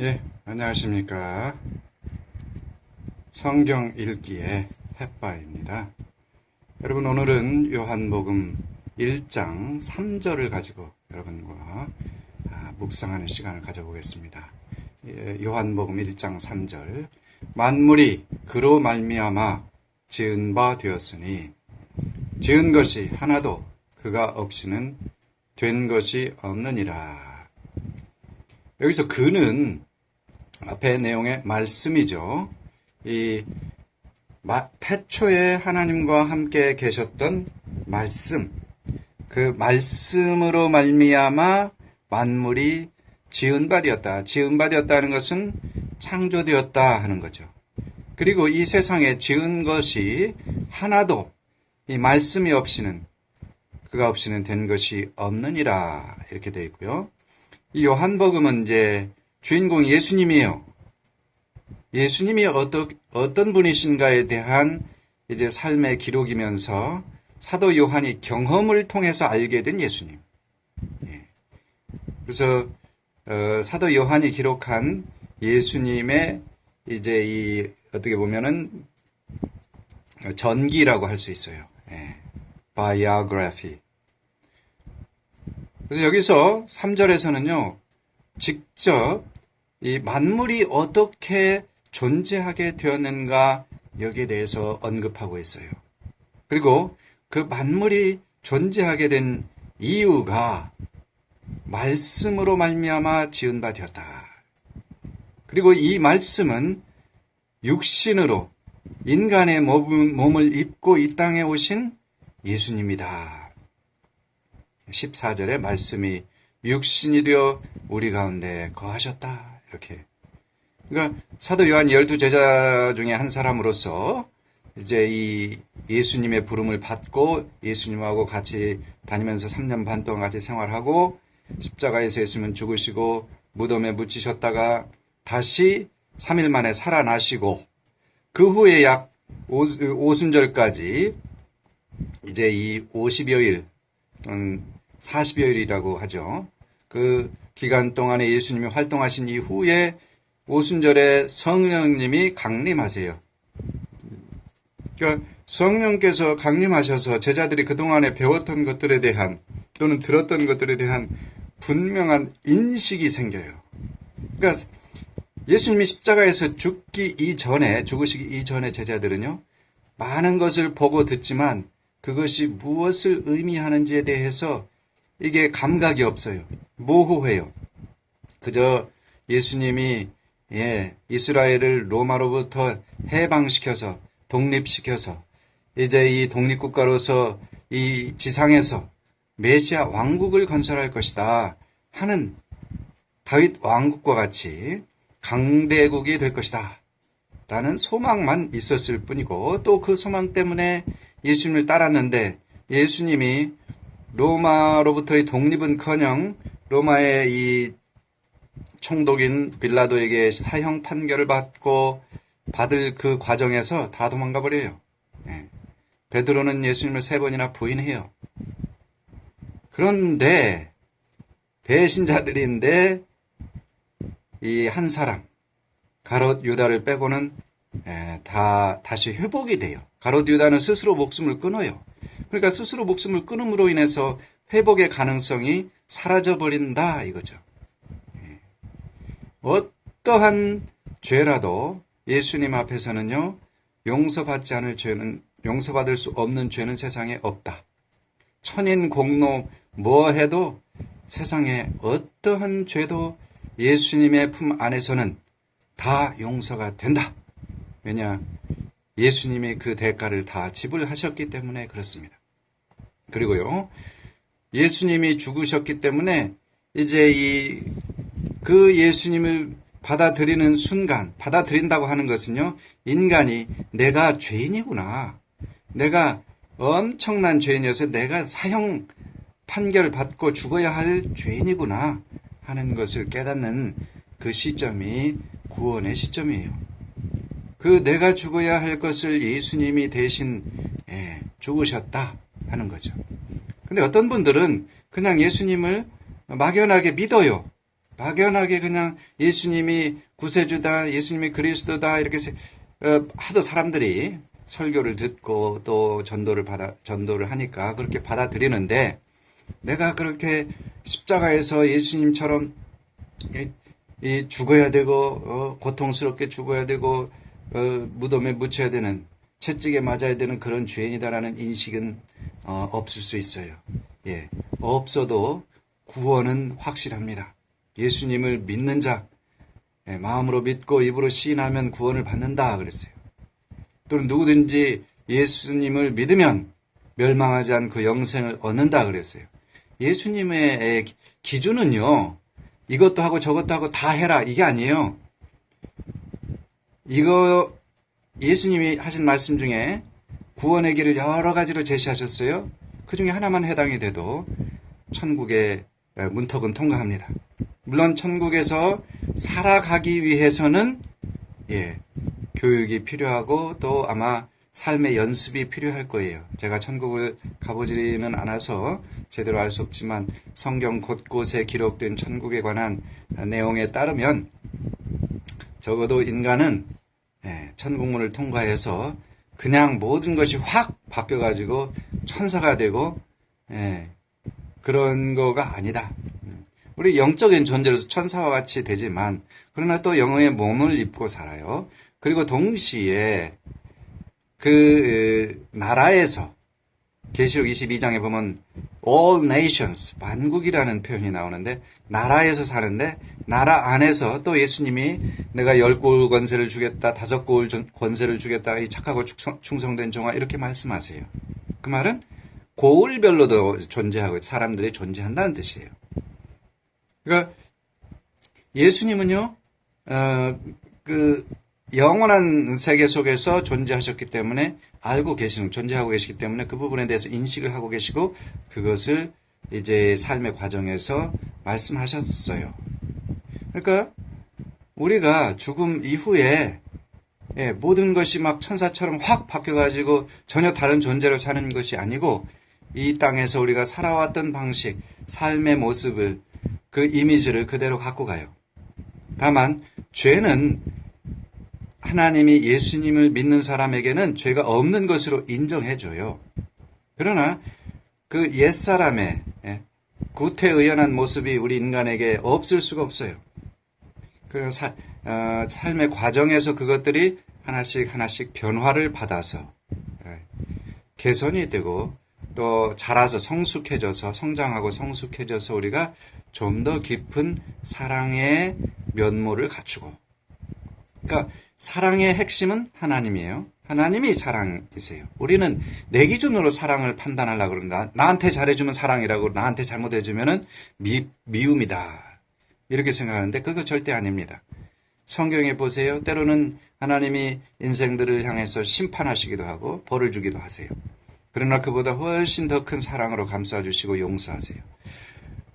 예, 안녕하십니까. 성경 읽기의 햇바입니다. 여러분, 오늘은 요한복음 1장 3절을 가지고 여러분과 아, 묵상하는 시간을 가져보겠습니다. 예, 요한복음 1장 3절. 만물이 그로 말미암아 지은 바 되었으니 지은 것이 하나도 그가 없이는 된 것이 없느니라. 여기서 그는 앞에 내용의 말씀이죠. 이 태초에 하나님과 함께 계셨던 말씀, 그 말씀으로 말미암아 만물이 지은 바 되었다. 지은 바 되었다는 것은 창조되었다 하는 거죠. 그리고 이 세상에 지은 것이 하나도 이 말씀이 없이는 그가 없이는 된 것이 없느니라 이렇게 되어 있고요. 이 요한복음은 이제 주인공 예수님이에요. 예수님이 어떠, 어떤 분이신가에 대한 이제 삶의 기록이면서 사도 요한이 경험을 통해서 알게 된 예수님. 예. 그래서 어, 사도 요한이 기록한 예수님의 이제 이 어떻게 보면은 전기라고 할 수 있어요. 예. 그래 서 여기서 3절에서는요, 직접 이 만물이 어떻게 존재하게 되었는가 여기에 대해서 언급하고 있어요. 그리고 그 만물이 존재하게 된 이유가 말씀으로 말미암아 지은 바 되었다. 그리고 이 말씀은 육신으로 인간의 몸을 입고 이 땅에 오신 예수님이다. 14절에 말씀이 육신이 되어 우리 가운데 거하셨다. 이렇게. 그러니까 사도 요한 열두 제자 중에 한 사람으로서 이제 이 예수님의 부름을 받고 예수님하고 같이 다니면서 3년 반 동안 같이 생활하고 십자가에서 예수님은 죽으시고 무덤에 묻히셨다가 다시 3일 만에 살아나시고 그 후에 약 오순절까지 이제 이 50여일 40여일이라고 하죠. 그 기간 동안에 예수님이 활동하신 이후에 오순절에 성령님이 강림하세요. 그러니까 성령께서 강림하셔서 제자들이 그동안에 배웠던 것들에 대한 또는 들었던 것들에 대한 분명한 인식이 생겨요. 그러니까 예수님이 십자가에서 죽기 이전에 죽으시기 이전에 제자들은요. 많은 것을 보고 듣지만 그것이 무엇을 의미하는지에 대해서 이게 감각이 없어요. 모호해요. 그저 예수님이 예, 이스라엘을 로마로부터 해방시켜서 독립시켜서 이제 이 독립국가로서 이 지상에서 메시아 왕국을 건설할 것이다 하는 다윗 왕국과 같이 강대국이 될 것이다. 라는 소망만 있었을 뿐이고 또 그 소망 때문에 예수님을 따랐는데 예수님이 로마로부터의 독립은커녕 로마의 이 총독인 빌라도에게 사형 판결을 받고 받을 그 과정에서 다 도망가 버려요. 네. 베드로는 예수님을 세 번이나 부인해요. 그런데 배신자들인데 이 한 사람 가롯 유다를 빼고는 다 다시 회복이 돼요. 가롯 유다는 스스로 목숨을 끊어요. 그러니까 스스로 목숨을 끊음으로 인해서 회복의 가능성이 사라져버린다 이거죠. 예. 어떠한 죄라도 예수님 앞에서는요, 용서받지 않을 죄는, 용서받을 수 없는 죄는 세상에 없다. 천인 공로 뭐 해도 세상에 어떠한 죄도 예수님의 품 안에서는 다 용서가 된다. 왜냐? 예수님이 그 대가를 다 지불하셨기 때문에 그렇습니다. 그리고요, 예수님이 죽으셨기 때문에 이제 이, 그 예수님을 받아들이는 순간, 받아들인다고 하는 것은요, 인간이 내가 죄인이구나. 내가 엄청난 죄인이어서 내가 사형 판결 받고 죽어야 할 죄인이구나 하는 것을 깨닫는 그 시점이 구원의 시점이에요. 그 내가 죽어야 할 것을 예수님이 대신 예, 죽으셨다 하는 거죠. 근데 어떤 분들은 그냥 예수님을 막연하게 믿어요. 막연하게 그냥 예수님이 구세주다, 예수님이 그리스도다 이렇게 세- 어, 하도 사람들이 설교를 듣고 또 전도를 받아 전도를 하니까 그렇게 받아들이는데 내가 그렇게 십자가에서 예수님처럼 이, 이 죽어야 되고 어, 고통스럽게 죽어야 되고 어, 무덤에 묻혀야 되는 채찍에 맞아야 되는 그런 죄인이다라는 인식은 어, 없을 수 있어요. 예, 없어도 구원은 확실합니다. 예수님을 믿는 자, 예, 마음으로 믿고 입으로 시인하면 구원을 받는다 그랬어요. 또는 누구든지 예수님을 믿으면 멸망하지 않고 그 영생을 얻는다 그랬어요. 예수님의 기준은요, 이것도 하고 저것도 하고 다 해라. 이게 아니에요. 이거, 예수님이 하신 말씀 중에 구원의 길을 여러 가지로 제시하셨어요. 그 중에 하나만 해당이 돼도 천국의 문턱은 통과합니다. 물론 천국에서 살아가기 위해서는, 예, 교육이 필요하고 또 아마 삶의 연습이 필요할 거예요. 제가 천국을 가보지는 않아서 제대로 알 수 없지만 성경 곳곳에 기록된 천국에 관한 내용에 따르면 적어도 인간은 예, 천국문을 통과해서 그냥 모든 것이 확 바뀌어가지고 천사가 되고 예, 그런 거가 아니다. 우리 영적인 존재로서 천사와 같이 되지만 그러나 또 영의 몸을 입고 살아요. 그리고 동시에 그 나라에서 계시록 22장에 보면 all nations 만국이라는 표현이 나오는데 나라에서 사는데 나라 안에서 또 예수님이 내가 열 골 권세를 주겠다 다섯 골 권세를 주겠다 이 착하고 충성, 된 종아 이렇게 말씀하세요. 그 말은 고을별로도 존재하고 사람들이 존재한다는 뜻이에요. 그러니까 예수님은요 어, 그 영원한 세계 속에서 존재하셨기 때문에 알고 계시는, 존재하고 계시기 때문에 그 부분에 대해서 인식을 하고 계시고 그것을 이제 삶의 과정에서 말씀하셨어요. 그러니까 우리가 죽음 이후에 예, 모든 것이 막 천사처럼 확 바뀌어가지고 전혀 다른 존재로 사는 것이 아니고 이 땅에서 우리가 살아왔던 방식, 삶의 모습을 그 이미지를 그대로 갖고 가요. 다만 죄는 하나님이 예수님을 믿는 사람에게는 죄가 없는 것으로 인정해줘요. 그러나 그 옛사람의 예, 구태의연한 모습이 우리 인간에게 없을 수가 없어요. 그래서 어, 삶의 과정에서 그것들이 하나씩 하나씩 변화를 받아서 예, 개선이 되고 또 자라서 성숙해져서 성장하고 성숙해져서 우리가 좀 더 깊은 사랑의 면모를 갖추고 그러니까 사랑의 핵심은 하나님이에요. 하나님이 사랑이세요. 우리는 내 기준으로 사랑을 판단하려고 그런다. 나한테 잘해주면 사랑이라고, 나한테 잘못해주면 미, 미움이다. 이렇게 생각하는데 그거 절대 아닙니다. 성경에 보세요. 때로는 하나님이 인생들을 향해서 심판하시기도 하고 벌을 주기도 하세요. 그러나 그보다 훨씬 더 큰 사랑으로 감싸주시고 용서하세요.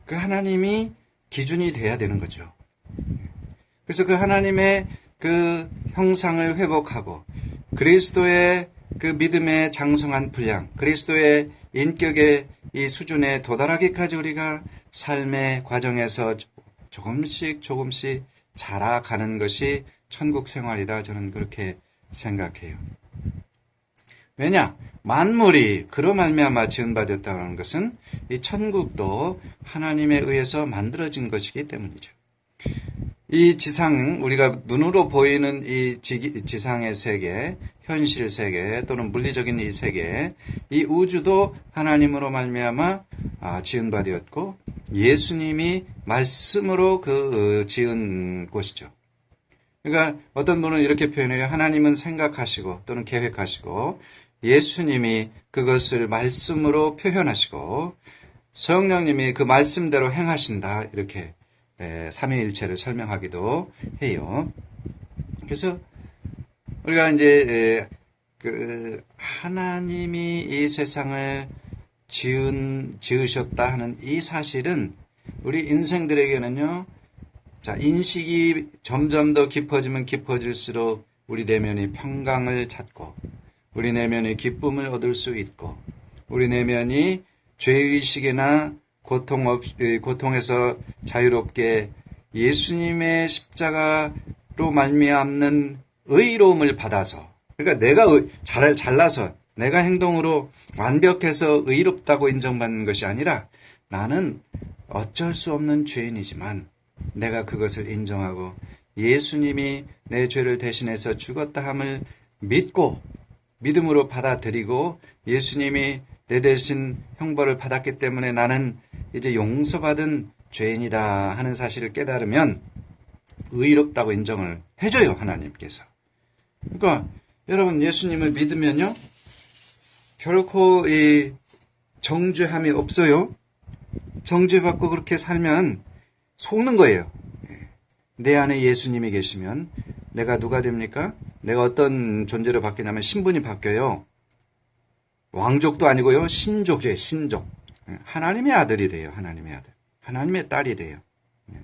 그 하나님이 기준이 돼야 되는 거죠. 그래서 그 하나님의 그 형상을 회복하고 그리스도의 그 믿음의 장성한 분량, 그리스도의 인격의 이 수준에 도달하기까지 우리가 삶의 과정에서 조금씩 조금씩 자라가는 것이 천국 생활이다. 저는 그렇게 생각해요. 왜냐? 만물이 그로 말미암아 지은받았다는 것은 이 천국도 하나님에 의해서 만들어진 것이기 때문이죠. 이 지상, 우리가 눈으로 보이는 이 지상의 세계, 현실 세계 또는 물리적인 이 세계, 이 우주도 하나님으로 말미암아 아, 지은 바 되었고 예수님이 말씀으로 그 어, 지은 곳이죠. 그러니까 어떤 분은 이렇게 표현해요. 하나님은 생각하시고 또는 계획하시고 예수님이 그것을 말씀으로 표현하시고 성령님이 그 말씀대로 행하신다. 이렇게 삼위일체를 설명하기도 해요. 그래서 우리가 이제 그 하나님이 이 세상을 지은 지으셨다 하는 이 사실은 우리 인생들에게는요. 자, 인식이 점점 더 깊어지면 깊어질수록 우리 내면이 평강을 찾고 우리 내면의 기쁨을 얻을 수 있고 우리 내면이 죄의식이나 고통 없, 고통에서 자유롭게 예수님의 십자가로 말미암는 의로움을 받아서 그러니까 내가 잘 잘나서 내가 행동으로 완벽해서 의롭다고 인정받는 것이 아니라 나는 어쩔 수 없는 죄인이지만 내가 그것을 인정하고 예수님이 내 죄를 대신해서 죽었다 함을 믿고 믿음으로 받아들이고 예수님이 내 대신 형벌을 받았기 때문에 나는 이제 용서받은 죄인이다 하는 사실을 깨달으면 의롭다고 인정을 해줘요, 하나님께서. 그러니까 여러분 예수님을 믿으면요, 결코 이 정죄함이 없어요. 정죄받고 그렇게 살면 속는 거예요. 예. 내 안에 예수님이 계시면 내가 누가 됩니까? 내가 어떤 존재로 바뀌냐면 신분이 바뀌어요. 왕족도 아니고요. 신족이에요. 신족. 예. 하나님의 아들이 돼요. 하나님의 아들. 하나님의 딸이 돼요. 예.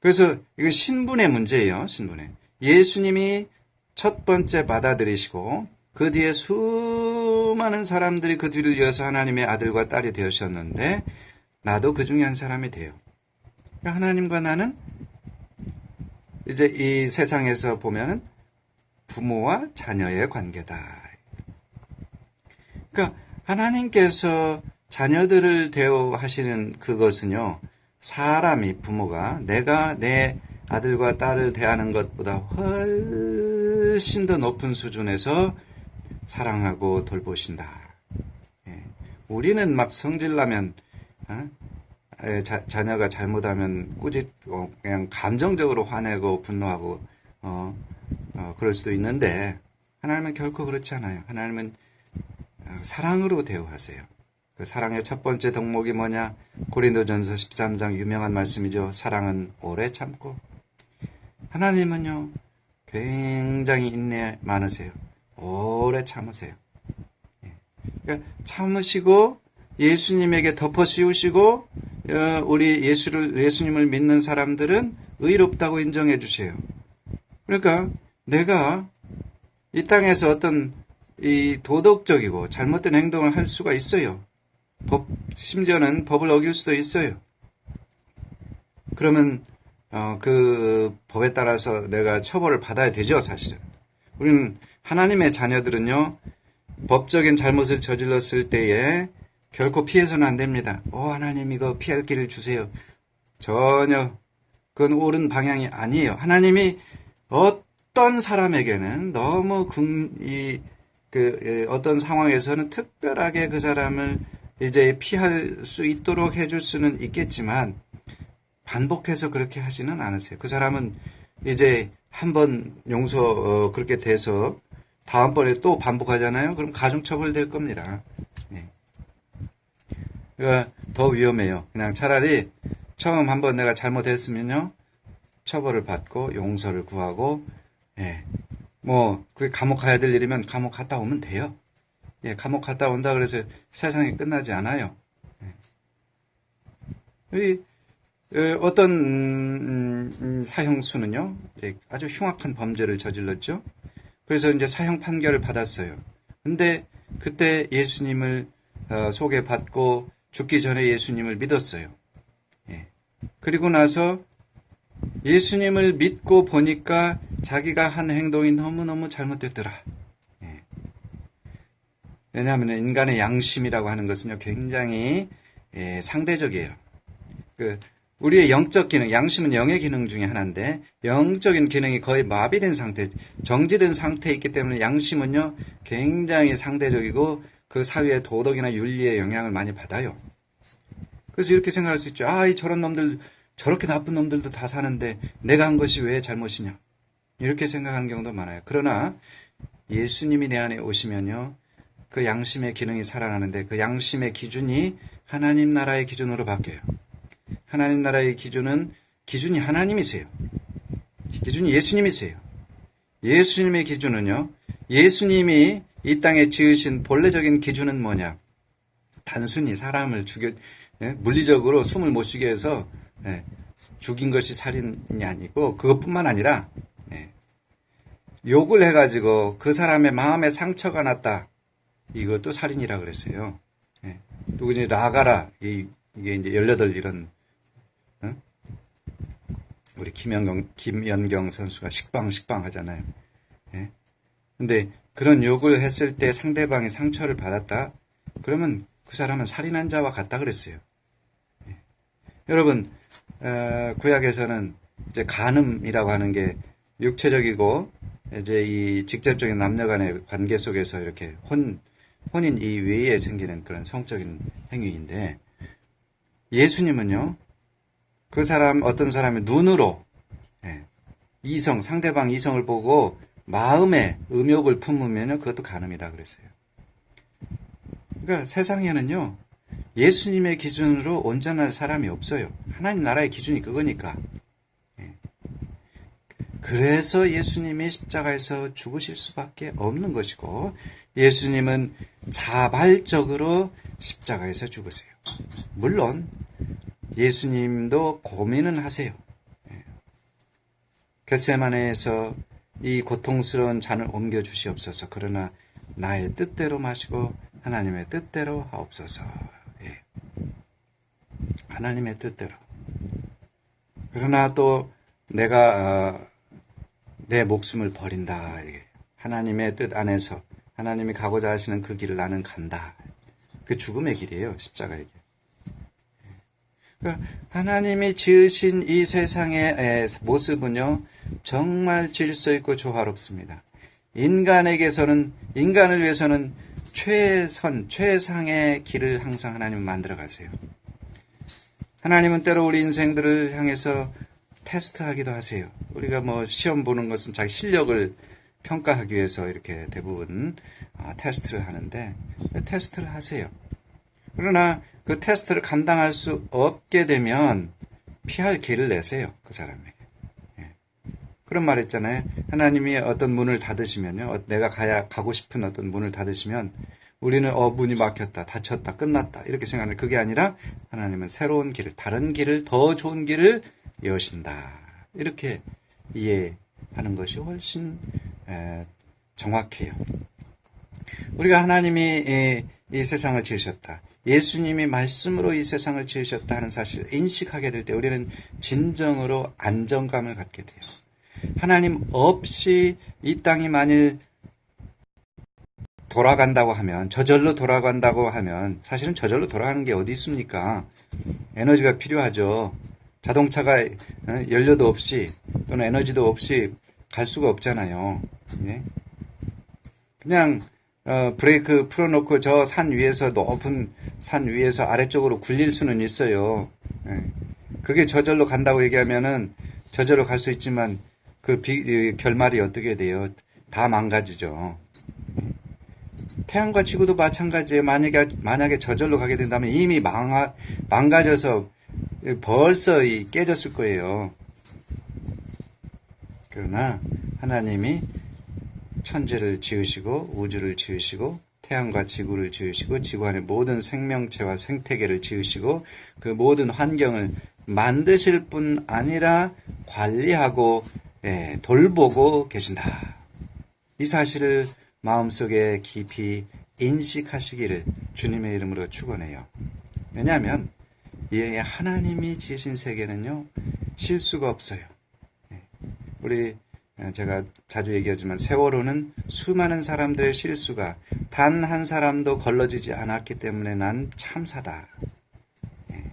그래서 이건 신분의 문제예요. 신분의. 예수님이 첫 번째 받아들이시고 그 뒤에 수많은 사람들이 그 뒤를 이어서 하나님의 아들과 딸이 되셨는데 나도 그 중에 한 사람이 돼요. 그러니까 하나님과 나는 이제 이 세상에서 보면 부모와 자녀의 관계다. 그러니까 하나님께서 자녀들을 대우하시는 그것은요, 사람이 부모가 내가 내 아들과 딸을 대하는 것보다 훨씬 더 높은 수준에서 사랑하고 돌보신다. 예. 우리는 막 성질나면 어? 자, 자녀가 잘못하면 꾸짖 고 그냥 감정적으로 화내고 분노하고 어, 어, 그럴 수도 있는데 하나님은 결코 그렇지 않아요. 하나님은 어, 사랑으로 대우하세요. 그 사랑의 첫 번째 덕목이 뭐냐? 고린도전서 13장 유명한 말씀이죠. 사랑은 오래 참고 하나님은요 굉장히 인내 많으세요. 오래 참으세요. 예. 그러니까 참으시고 예수님에게 덮어 씌우시고 어, 우리 예수를 예수님을 믿는 사람들은 의롭다고 인정해 주세요. 그러니까 내가 이 땅에서 어떤 이 도덕적이고 잘못된 행동을 할 수가 있어요. 법 심지어는 법을 어길 수도 있어요. 그러면 어, 그 법에 따라서 내가 처벌을 받아야 되죠, 사실은. 우리는 하나님의 자녀들은요, 법적인 잘못을 저질렀을 때에 결코 피해서는 안 됩니다. 오, 하나님 이거 피할 길을 주세요. 전혀 그건 옳은 방향이 아니에요. 하나님이 어떤 사람에게는 너무 금, 이, 그, 예, 어떤 상황에서는 특별하게 그 사람을 이제 피할 수 있도록 해줄 수는 있겠지만, 반복해서 그렇게 하지는 않으세요. 그 사람은 이제 한 번 용서 어, 그렇게 돼서 다음번에 또 반복하잖아요. 그럼 가중처벌 될 겁니다. 네. 그러니까 더 위험해요. 그냥 차라리 처음 한번 내가 잘못했으면요. 처벌을 받고 용서를 구하고 예. 뭐 그게 감옥 가야 될 일이면 감옥 갔다 오면 돼요. 예, 감옥 갔다 온다 그래서 세상이 끝나지 않아요. 예. 어떤 음, 음, 사형수는요 예, 아주 흉악한 범죄를 저질렀죠. 그래서 이제 사형 판결을 받았어요. 근데 그때 예수님을 어, 소개받고 죽기 전에 예수님을 믿었어요. 예. 그리고 나서 예수님을 믿고 보니까 자기가 한 행동이 너무너무 잘못됐더라. 예. 왜냐하면 인간의 양심이라고 하는 것은요, 굉장히 예, 상대적이에요. 그 우리의 영적 기능, 양심은 영의 기능 중에 하나인데 영적인 기능이 거의 마비된 상태, 정지된 상태에 있기 때문에 양심은요 굉장히 상대적이고 그 사회의 도덕이나 윤리의 영향을 많이 받아요. 그래서 이렇게 생각할 수 있죠. 아, 이 저런 놈들, 저렇게 나쁜 놈들도 다 사는데 내가 한 것이 왜 잘못이냐. 이렇게 생각하는 경우도 많아요. 그러나 예수님이 내 안에 오시면요. 그 양심의 기능이 살아나는데 그 양심의 기준이 하나님 나라의 기준으로 바뀌어요. 하나님 나라의 기준은 기준이 하나님이세요. 기준이 예수님이세요. 예수님의 기준은요. 예수님이 이 땅에 지으신 본래적인 기준은 뭐냐? 단순히 사람을 죽여 예? 물리적으로 숨을 못 쉬게 해서 예, 죽인 것이 살인이 아니고 그것뿐만 아니라 예, 욕을 해가지고 그 사람의 마음에 상처가 났다. 이것도 살인이라 그랬어요. 예, 누구니 라가라 이, 게 이제 18 이런 우리 김연경, 김연경 선수가 식빵, 식빵 하잖아요. 예. 근데 그런 욕을 했을 때 상대방이 상처를 받았다? 그러면 그 사람은 살인한 자와 같다 그랬어요. 예. 여러분, 어, 구약에서는 이제 간음이라고 하는 게 육체적이고 이제 이 직접적인 남녀 간의 관계 속에서 이렇게 혼, 혼인 이외에 생기는 그런 성적인 행위인데 예수님은요, 그 사람, 어떤 사람의 눈으로, 예, 이성, 상대방 이성을 보고 마음에 음욕을 품으면 그것도 간음이다 그랬어요. 그러니까 세상에는요, 예수님의 기준으로 온전한 사람이 없어요. 하나님 나라의 기준이 그거니까. 예. 그래서 예수님이 십자가에서 죽으실 수밖에 없는 것이고, 예수님은 자발적으로 십자가에서 죽으세요. 물론, 예수님도 고민은 하세요. 예. 겟세마네에서 이 고통스러운 잔을 옮겨 주시옵소서. 그러나 나의 뜻대로 마시고 하나님의 뜻대로 하옵소서. 예. 하나님의 뜻대로. 그러나 또 내가 어, 내 목숨을 버린다. 예. 하나님의 뜻 안에서 하나님이 가고자 하시는 그 길을 나는 간다. 그 죽음의 길이에요. 십자가의 길. 그러니까 하나님이 지으신 이 세상의 모습은요, 정말 질서 있고 조화롭습니다. 인간에게서는, 인간을 위해서는 최선, 최상의 길을 항상 하나님은 만들어 가세요. 하나님은 때로 우리 인생들을 향해서 테스트하기도 하세요. 우리가 뭐 시험 보는 것은 자기 실력을 평가하기 위해서 이렇게 대부분 아, 테스트를 하는데 테스트를 하세요. 그러나 그 테스트를 감당할 수 없게 되면 피할 길을 내세요. 그 사람에게. 예. 그런 말 했잖아요. 하나님이 어떤 문을 닫으시면요. 어, 내가 가야, 가고 싶은 어떤 문을 닫으시면 우리는 어, 문이 막혔다, 닫혔다, 끝났다. 이렇게 생각하는데 그게 아니라 하나님은 새로운 길을, 다른 길을, 더 좋은 길을 여신다. 이렇게 이해하는 것이 훨씬 에, 정확해요. 우리가 하나님이 이, 이 세상을 지으셨다. 예수님이 말씀으로 이 세상을 지으셨다 하는 사실을 인식하게 될 때 우리는 진정으로 안정감을 갖게 돼요. 하나님 없이 이 땅이 만일 돌아간다고 하면, 저절로 돌아간다고 하면, 사실은 저절로 돌아가는 게 어디 있습니까? 에너지가 필요하죠. 자동차가 어, 연료도 없이, 또는 에너지도 없이 갈 수가 없잖아요. 예? 그냥 어, 브레이크 풀어놓고 저 산 위에서 높은 산 위에서 아래쪽으로 굴릴 수는 있어요. 예. 그게 저절로 간다고 얘기하면은 저절로 갈 수 있지만 그 비, 결말이 어떻게 돼요? 다 망가지죠. 태양과 지구도 마찬가지예요. 만약에 만약에 저절로 가게 된다면 이미 망하, 망가져서 벌써 깨졌을 거예요. 그러나 하나님이 천재를 지으시고 우주를 지으시고 태양과 지구를 지으시고 지구 안의 모든 생명체와 생태계를 지으시고 그 모든 환경을 만드실 뿐 아니라 관리하고 예, 돌보고 계신다. 이 사실을 마음속에 깊이 인식하시기를 주님의 이름으로 축원해요. 왜냐하면 이 하나님이 지으신 세계는요 실수가 없어요. 예, 우리 예, 제가 자주 얘기하지만 세월호는 수많은 사람들의 실수가 단 한 사람도 걸러지지 않았기 때문에 난 참사다. 예,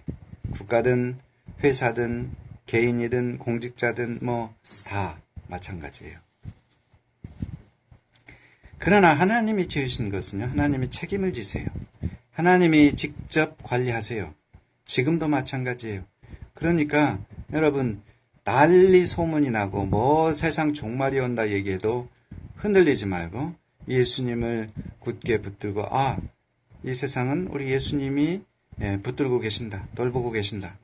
국가든 회사든 개인이든 공직자든 뭐 다 마찬가지예요. 그러나 하나님이 지으신 것은요, 하나님이 책임을 지세요. 하나님이 직접 관리하세요. 지금도 마찬가지예요. 그러니까 여러분 난리 소문이 나고 뭐 세상 종말이 온다 얘기해도 흔들리지 말고 예수님을 굳게 붙들고 아, 이 세상은 우리 예수님이 예, 붙들고 계신다. 돌보고 계신다.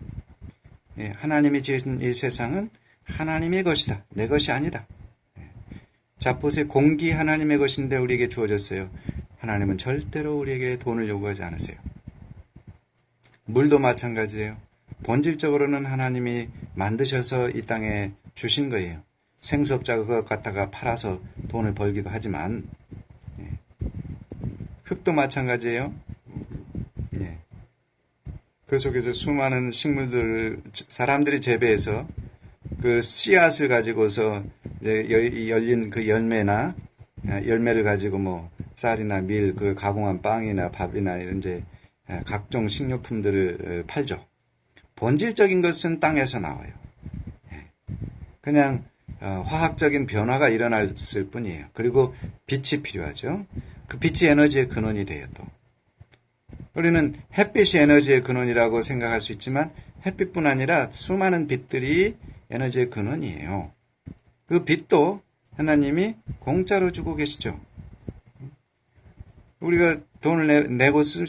예, 하나님이 지은 이 세상은 하나님의 것이다. 내 것이 아니다. 예. 자, 보세요. 공기 하나님의 것인데 우리에게 주어졌어요. 하나님은 절대로 우리에게 돈을 요구하지 않으세요. 물도 마찬가지예요. 본질적으로는 하나님이 만드셔서 이 땅에 주신 거예요. 생수업자 그거 갖다가 팔아서 돈을 벌기도 하지만 예. 흙도 마찬가지예요. 예. 그 속에서 수많은 식물들을 사람들이 재배해서 그 씨앗을 가지고서 열린 그 열매나 아, 열매를 가지고 뭐 쌀이나 밀, 그 가공한 빵이나 밥이나 이런 이제 아, 각종 식료품들을 어, 팔죠. 본질적인 것은 땅에서 나와요. 예. 그냥 어, 화학적인 변화가 일어났을 뿐이에요. 그리고 빛이 필요하죠. 그 빛이 에너지의 근원이 돼요, 또. 우리는 햇빛이 에너지의 근원이라고 생각할 수 있지만 햇빛뿐 아니라 수많은 빛들이 에너지의 근원이에요. 그 빛도 하나님이 공짜로 주고 계시죠. 우리가 돈을 내, 고 쓰,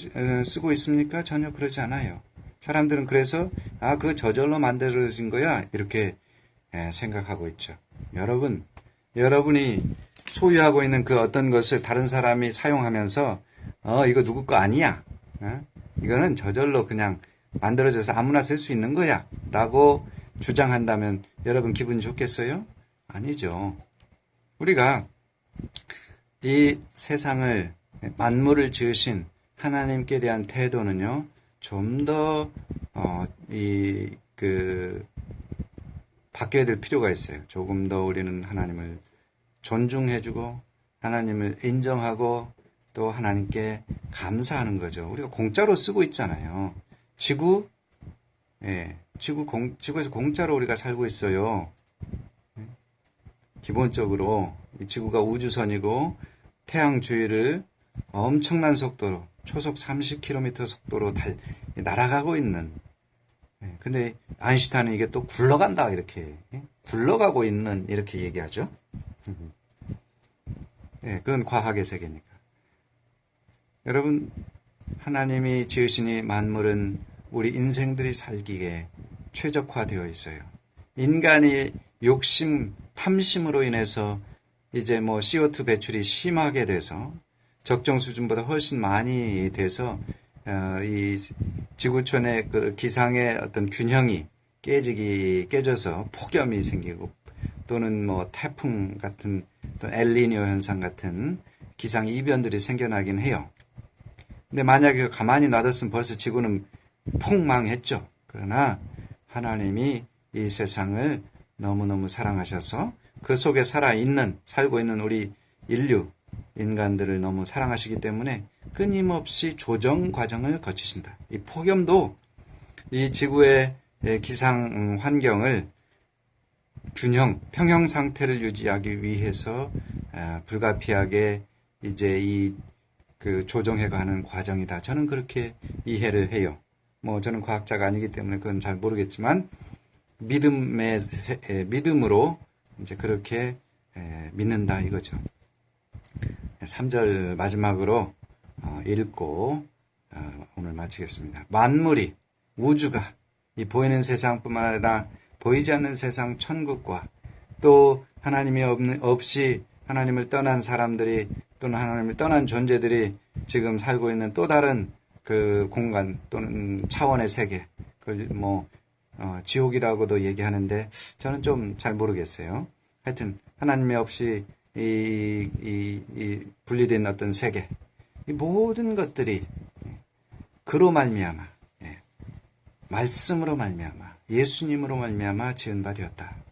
고 있습니까? 전혀 그러지 않아요. 사람들은 그래서 아, 그 저절로 만들어진 거야 이렇게 예, 생각하고 있죠. 여러분, 여러분이 소유하고 있는 그 어떤 것을 다른 사람이 사용하면서 어 이거 누구 거 아니야. 어? 이거는 저절로 그냥 만들어져서 아무나 쓸 수 있는 거야. 라고 주장한다면 여러분 기분이 좋겠어요? 아니죠. 우리가 이 세상을 만물을 지으신 하나님께 대한 태도는요. 좀 더 어, 이 그 바뀌어야 될 필요가 있어요. 조금 더 우리는 하나님을 존중해주고 하나님을 인정하고 또 하나님께 감사하는 거죠. 우리가 공짜로 쓰고 있잖아요. 지구, 예, 지구 공, 지구에서 공짜로 우리가 살고 있어요. 기본적으로 이 지구가 우주선이고 태양 주위를 엄청난 속도로 초속 30km 속도로 달, 날아가고 있는. 예, 근데 아인슈타인은 이게 또 굴러간다 이렇게 예, 굴러가고 있는 이렇게 얘기하죠. 예, 그건 과학의 세계니까. 여러분 하나님이 지으시니 만물은 우리 인생들이 살기에 최적화되어 있어요. 인간이 욕심, 탐심으로 인해서 이제 뭐 CO2 배출이 심하게 돼서 적정 수준보다 훨씬 많이 돼서 어, 이 지구촌의 그 기상의 어떤 균형이 깨지기 깨져서 폭염이 생기고 또는 뭐 태풍 같은 또 엘리니오 현상 같은 기상 이변들이 생겨나긴 해요. 근데 만약에 가만히 놔뒀으면 벌써 지구는 폭망했죠. 그러나 하나님이 이 세상을 너무너무 사랑하셔서 그 속에 살아있는, 살고 있는 우리 인류, 인간들을 너무 사랑하시기 때문에 끊임없이 조정 과정을 거치신다. 이 폭염도 이 지구의 기상 환경을 균형, 평형 상태를 유지하기 위해서 아, 불가피하게 이제 이 그 조정해가는 과정이다. 저는 그렇게 이해를 해요. 뭐 저는 과학자가 아니기 때문에 그건 잘 모르겠지만 믿음의 믿음으로 이제 그렇게 믿는다 이거죠. 3절 마지막으로 어, 읽고 어, 오늘 마치겠습니다. 만물이 우주가 이 보이는 세상뿐만 아니라 보이지 않는 세상 천국과 또 하나님이 없이 하나님을 떠난 사람들이 또는 하나님을 떠난 존재들이 지금 살고 있는 또 다른 그 공간 또는 차원의 세계, 그뭐 어, 지옥이라고도 얘기하는데 저는 좀 잘 모르겠어요. 하여튼 하나님이 없이 이, 이, 이 분리된 어떤 세계, 이 모든 것들이 그로 말미암아, 예, 말씀으로 말미암아, 예수님으로 말미암아 지은 바 되었다.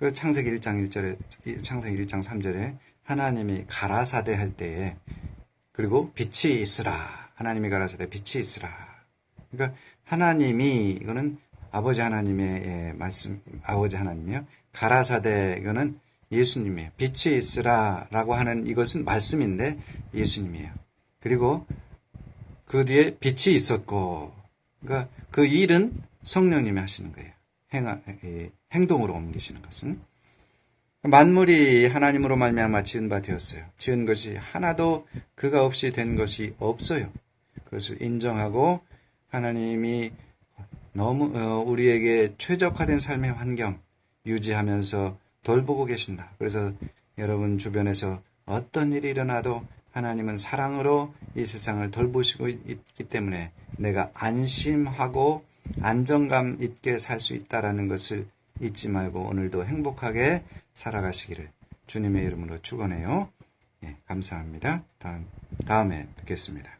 그 창세기 1장 1절에 창세기 1장 3절에 하나님이 가라사대 할 때에 그리고 빛이 있으라. 하나님이 가라사대 빛이 있으라. 그러니까 하나님이 이거는 아버지 하나님의 예, 말씀 아버지 하나님이요. 가라사대 이거는 예수님이에요. 빛이 있으라라고 하는 이것은 말씀인데 예수님이에요. 그리고 그 뒤에 빛이 있었고 그러니까 그 일은 성령님이 하시는 거예요. 행, 행동으로 옮기시는 것은 만물이 하나님으로 말미암아 지은 바 되었어요. 지은 것이 하나도 그가 없이 된 것이 없어요. 그것을 인정하고 하나님이 너무 어, 우리에게 최적화된 삶의 환경 유지하면서 돌보고 계신다. 그래서 여러분 주변에서 어떤 일이 일어나도 하나님은 사랑으로 이 세상을 돌보시고 있기 때문에 내가 안심하고 안정감 있게 살 수 있다라는 것을 잊지 말고 오늘도 행복하게 살아가시기를 주님의 이름으로 축원해요. 예, 감사합니다. 다음 다음에 뵙겠습니다.